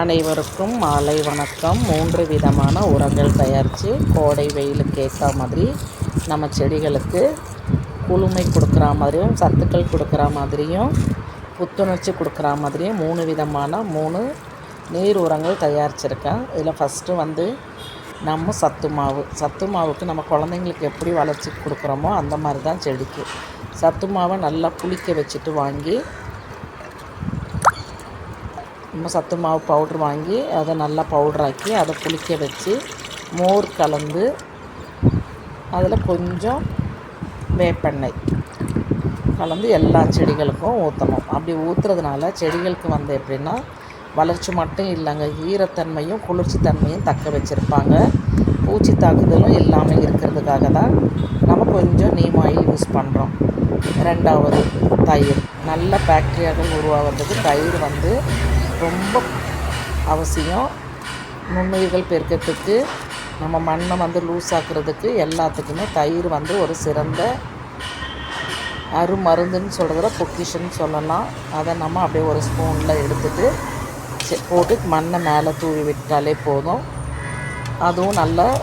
அனைவருக்கும் மாலை வணக்கம். மூன்று விதமான உரங்கள் தயாரித்து கோடை வெயிலுக்கு ஏற்ற மாதிரி நம்ம செடிகளுக்கு குளுமை கொடுக்குற மாதிரியும் சத்துக்கள் கொடுக்குற மாதிரியும் புத்துணர்ச்சி கொடுக்குற மாதிரியும் மூணு விதமான மூணு நீர் உரங்கள் தயாரிச்சிருக்கேன். இதில் ஃபஸ்ட்டு வந்து நம்ம சத்து மாவு. சத்து மாவுக்கு நம்ம குழந்தைங்களுக்கு எப்படி வளர்ச்சி கொடுக்குறோமோ அந்த மாதிரி தான் செடிக்கு. சத்து மாவை நல்லா புளிக்க வச்சுட்டு வாங்கி நம்ம சத்து மாவு பவுட்ரு வாங்கி அதை நல்லா பவுட்ராக்கி அதை புளிக்க வச்சு மோர் கலந்து அதில் கொஞ்சம் வேப்பெண்ணெய் கலந்து எல்லா செடிகளுக்கும் ஊற்றணும். அப்படி ஊற்றுறதுனால செடிகளுக்கு வந்து எப்படின்னா வளர்ச்சி மட்டும் இல்லைங்க. ஈரத்தன்மையும் குளிர்ச்சி தன்மையும் தக்க வச்சுருப்பாங்க. பூச்சி தாக்குதலும் இல்லாமல் இருக்கிறதுக்காக தான் நம்ம கொஞ்சம் நீம் ஆயில் யூஸ் பண்ணுறோம் ரெண்டாவது தயிர். நல்ல பாக்டீரியாக்கள் உருவாகிறதுக்கு தயிர் வந்து ரொம்ப அவசியம். நுண்ணுயிர்கள் பெருக்கத்துக்கு நம்ம மண்ணை வந்து லூஸ் ஆக்குறதுக்கு எல்லாத்துக்குமே தயிர் வந்து ஒரு சிறந்த அருமருந்துன்னு சொல்கிறத பொக்கிஷன்னு சொல்லலாம். அதை நம்ம அப்படியே ஒரு ஸ்பூனில் எடுத்துட்டு செ- போட்டு மண்ணை மேலே தூவி விட்டாலே போதும். அதுவும் நல்ல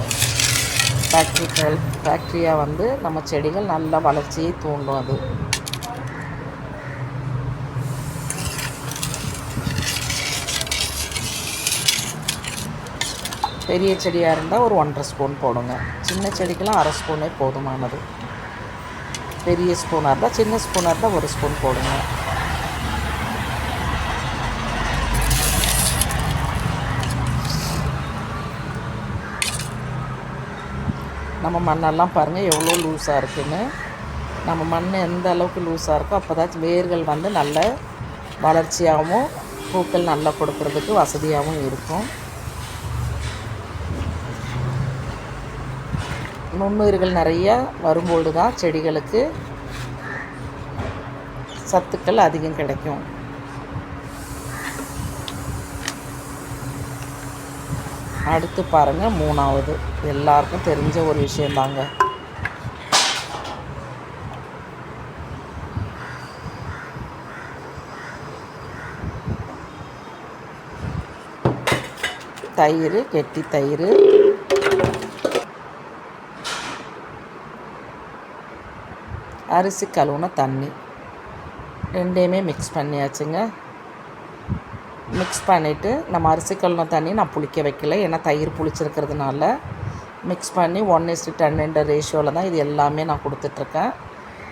பாக்டீரியா பேக்டீரியா வந்து நம்ம செடிகள் நல்ல வளர்ச்சியை தூண்டும் அது. பெரிய செடியாக இருந்தால் ஒரு ஒன்றரை ஸ்பூன் போடுங்க. சின்ன செடிக்கெலாம் அரை ஸ்பூனே போதுமானது. பெரிய ஸ்பூனாக இருந்தால் சின்ன ஸ்பூனாக இருந்தால் ஒரு ஸ்பூன் போடுங்க. நம்ம மண்ணெல்லாம் பாருங்கள் எவ்வளோ லூஸாக இருக்குன்னு. நம்ம மண் எந்த அளவுக்கு லூஸாக இருக்கோ அப்போ தான் வேர்கள் வந்து நல்ல வளர்ச்சியாகவும் பூக்கள் நல்லா கொடுக்கறதுக்கு வசதியாகவும் இருக்கும். நுண்ணுயிர்கள் நிறைய வரும்போது தான் செடிகளுக்கு சத்துக்கள் அதிகம் கிடைக்கும். அடுத்து பாருங்கள் மூணாவது. எல்லாருக்கும் தெரிஞ்ச ஒரு விஷயந்தாங்க தயிர் கெட்டி தயிர் அரிசி கழுவுன தண்ணி. ரெண்டையுமே மிக்ஸ் பண்ணியாச்சுங்க. மிக்ஸ் பண்ணிவிட்டு நம்ம அரிசி கழுவுன தண்ணி நான் புளிக்க வைக்கல. ஏன்னா தயிர் புளிச்சிருக்கிறதுனால மிக்ஸ் பண்ணி ஒன் இஸ்டு டென்ன்ற ரேஷியோவில் தான் இது எல்லாமே நான் கொடுத்துட்ருக்கேன்.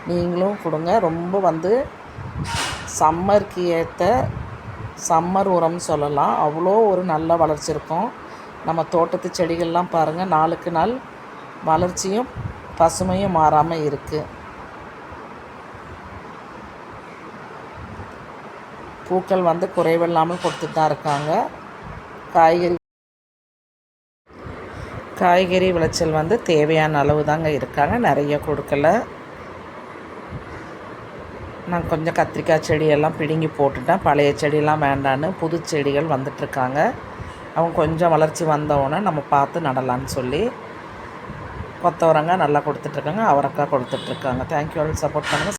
நீங்களும் கொடுங்க. ரொம்ப வந்து சம்மருக்கு ஏற்ற சம்மர் உரம்னு சொல்லலாம். அவ்வளோ ஒரு நல்ல வளர்ச்சி இருக்கும். நம்ம தோட்டத்து செடிகள்லாம் பாருங்கள் நாளுக்கு நாள் வளர்ச்சியும் பசுமையும் மாறாமல் இருக்குது பூக்கள் வந்து குறைவில்லாமல் கொடுத்துட்டு தான் இருக்காங்க. காய்கறி காய்கறி விளைச்சல் வந்து தேவையான அளவு தாங்க இருக்காங்க. நிறைய கொடுக்கல. நான் கொஞ்சம் கத்திரிக்காய் செடியெல்லாம் பிடுங்கி போட்டுட்டேன். பழைய செடியெல்லாம் வேண்டான்னு புது செடிகள் வந்துட்டுருக்காங்க அவங்க கொஞ்சம் வளர்ச்சி வந்தவுடனே நம்ம பார்த்து நடலான்னு சொல்லி கொத்தவரங்காய் நல்லா கொடுத்துட்ருக்காங்க அவரக்காய் கொடுத்துட்ருக்காங்க தேங்க்யூ ஆல் சப்போர்ட் பண்ணுங்கள்